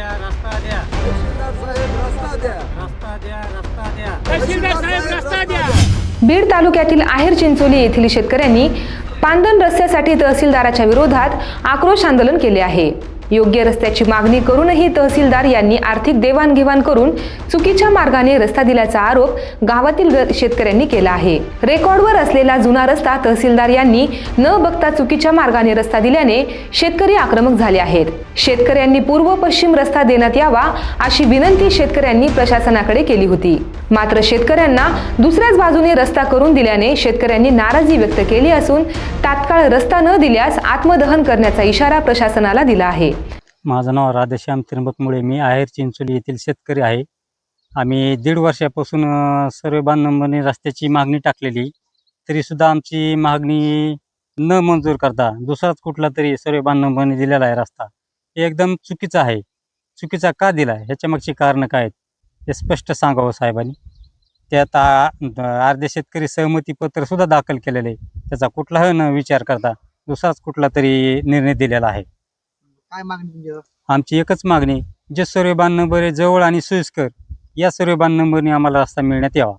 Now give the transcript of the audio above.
द्या रस्ता द्या. तहसीलदार साहेब रस्ता द्या रस्ता द्या. रस्ता द्या तहसीलदार साहेब रस्ता द्या. बीड तालुक्यातील आहेर चिंचोली येथील शेतकऱ्यांनी पांदन रस्त्यासाठी तहसीलदाराच्या विरोधात आक्रोश आंदोलन केले आहे. योग्य रस्त्याची मागणी करूनही तहसीलदार यांनी आर्थिक देवाणघेवाण करून चुकीच्या मार्गाने रस्ता दिल्याचा आरोप गावातील शेतकऱ्यांनी केला आहे. रेकॉर्डवर असलेला जुना रस्ता तहसीलदार यांनी न बघता चुकीच्या मार्गाने रस्ता दिल्याने शेतकरी आक्रमक झाले आहेत. शेतकऱ्यांनी पूर्व पश्चिम रस्ता देण्यात यावा अशी विनंती शेतकऱ्यांनी प्रशासनाकडे केली होती. मात्र शेतकऱ्यांना दुसऱ्याच बाजूने रस्ता करून दिल्याने शेतकऱ्यांनी नाराजी व्यक्त केली असून तात्काळ रस्ता न दिल्यास आत्मदहन करण्याचा इशारा प्रशासनाला दिला आहे. माझं नाव राधेश्याम त्र्यंबकमुळे मी आहेर चिंचोली येथील शेतकरी आहे. आम्ही दीड वर्षापासून सर्व बांधवांनी रस्त्याची मागणी टाकलेली. तरीसुद्धा आमची मागणी न मंजूर करता दुसराच कुठला तरी सर्व बांधवांनी दिलेला आहे रस्ता. हे एकदम चुकीचा आहे. चुकीचा का दिला आहे ह्याच्यामागची कारणं काय आहेत? हे स्पष्ट सांगावं साहेबांनी. त्यात अर्धे शेतकरी सहमतीपत्रसुद्धा दाखल केलेलं आहे. त्याचा कुठलाही न विचार करता दुसराच कुठला तरी निर्णय दिलेला आहे. काय मागणी तुमची आमची एकच मागणी जे सर्व बांध नंबर जवळ आणि सोयीस्कर या सर्व बांध नंबरने आम्हाला रस्ता मिळण्यात यावा.